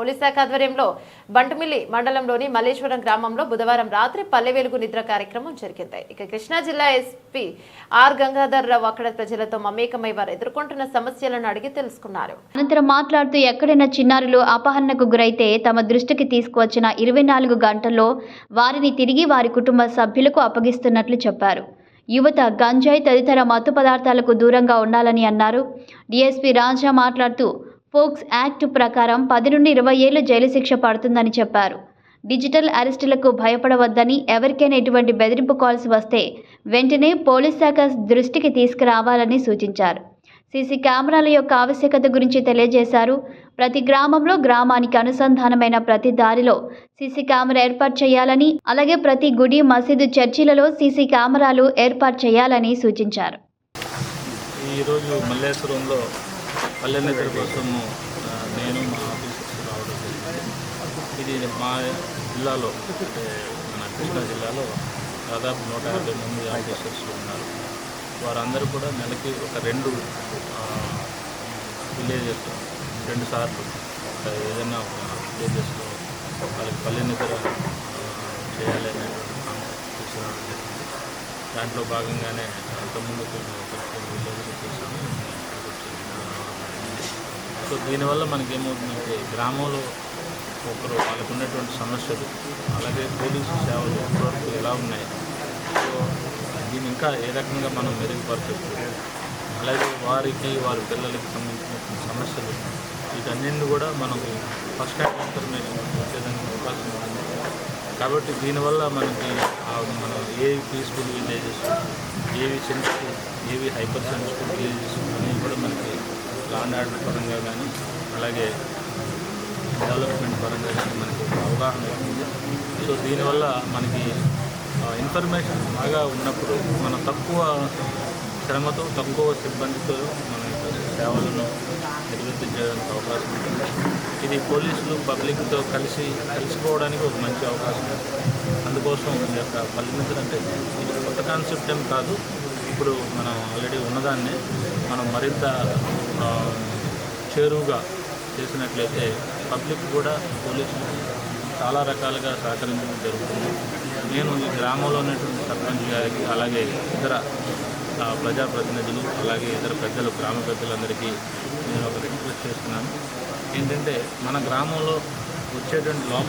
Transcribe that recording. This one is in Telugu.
పోలీస్ శాఖ ఆధ్వర్యంలో బంటుమిల్లి మండలంలోని మల్లేశ్వరం గ్రామంలో బుధవారం రాత్రి పల్లె వెలుగు నిద్ర కార్యక్రమం జరిగింది. ఇక కృష్ణా జిల్లా ఎస్పీ ఆర్ గంగాధర్ రావు అక్కడ ప్రజలతో మమేకమై వారు ఎదుర్కొంటున్న సమస్యలను అడిగి తెలుసుకున్నారు. అనంతరం మాట్లాడుతూ ఎక్కడైనా చిన్నారులు అపహరణకు గురైతే తమ దృష్టికి తీసుకువచ్చిన ఇరవై నాలుగు గంటల్లో వారిని తిరిగి వారి కుటుంబ సభ్యులకు అప్పగిస్తున్నట్లు చెప్పారు. యువత గంజాయి తదితర మత్తు పదార్థాలకు దూరంగా ఉండాలని అన్నారు. డిఎస్పీ రాజా మాట్లాడుతూ ఫోక్స్ యాక్ట్ ప్రకారం పది నుండి ఇరవై ఏళ్ళు జైలు శిక్ష పడుతుందని చెప్పారు. డిజిటల్ అరెస్టులకు భయపడవద్దని ఎవరికైనా ఎటువంటి బెదిరింపు కాల్స్ వస్తే వెంటనే పోలీస్ శాఖ దృష్టికి తీసుకురావాలని సూచించారు. సీసీ కెమెరాల యొక్క ఆవశ్యకత గురించి తెలియజేశారు. ప్రతి గ్రామంలో గ్రామానికి అనుసంధానమైన ప్రతి దారిలో సీసీ కెమెరా ఏర్పాటు చేయాలని అలాగే ప్రతి గుడి మసీదు చర్చిలలో సీసీ కెమెరాలు ఏర్పాటు చేయాలని సూచించారు. ఈరోజు మల్లేశ్వరంలో పల్లె నిద్ర కోసము నేను మా ఆఫీసర్స్ రావడం జరిగింది. ఇది మా జిల్లాలో అంటే మన కృష్ణా జిల్లాలో దాదాపు నూట యాభై మంది ఆఫీసర్స్ ఉన్నారు. వారందరూ కూడా నెలకి ఒక రెండు విలేజెస్ రెండు సార్లు ఏదైనా విలేజెస్లో వాళ్ళకి పల్లె నిద్ర చేయాలి అనేటువంటి తీసుకురావడం జరిగింది దాంట్లో భాగంగానే అంతకుముందు కొన్ని విలేజ్లు సో దీనివల్ల మనకి ఏమవుతుందంటే గ్రామంలో ఒకరు వాళ్ళకు ఉన్నటువంటి సమస్యలు అలాగే పోలీసు సేవలు ఇప్పటివరకు ఎలా ఉన్నాయి? సో దీన్ని ఇంకా ఏ రకంగా మనం మెరుగుపరచవచ్చు? అలాగే వారికి వారి పిల్లలకి సంబంధించిన సమస్యలు వీటన్నింటిని కూడా మనకు ఫస్ట్ హ్యాండ్ ఇన్ఫర్మేషన్ వచ్చేదానికి అవకాశం ఉంది కాబట్టి దీనివల్ల మనకి మనం ఏవి పీస్ఫుల్ విలేజెస్ ఏవి సెన్సిటివ్ ఏవి హైపర్ సెన్సిటివ్ విలేజెస్ అనేవి కూడా మనకి లాండ్ ఆర్డర్ పరంగా కానీ అలాగే డెవలప్మెంట్ పరంగా కానీ మనకి ఒక అవగాహన వచ్చింది. సో దీనివల్ల మనకి ఇన్ఫర్మేషన్ బాగా ఉన్నప్పుడు మనం తక్కువ శ్రమతో తక్కువ సిబ్బందితో మన సేవలను నిర్వర్తించడానికి అవకాశం ఉంటుంది ఇది పోలీసులు పబ్లిక్తో కలిసి కలిసిపోవడానికి ఒక మంచి అవకాశం అందుకోసం ఈ యొక్క పరిమితులంటే ఇది కొత్త కాన్సెప్ట్ ఏం కాదు. ఇప్పుడు మనం ఆల్రెడీ ఉన్నదాన్ని మనం మరింత చేరువుగా చేసినట్లయితే పబ్లిక్ కూడా పోలీసులు చాలా రకాలుగా సహకరించడం జరుగుతుంది. నేను ఈ గ్రామంలో ఉన్నటువంటి సర్పంచ్ గారికి అలాగే ఇతర ప్రజాప్రతినిధులు అలాగే ఇతర పెద్దలు గ్రామ పెద్దలందరికీ నేను ఒక రిక్వెస్ట్ చేస్తున్నాను. ఏంటంటే మన గ్రామంలో వచ్చేటువంటి లోపల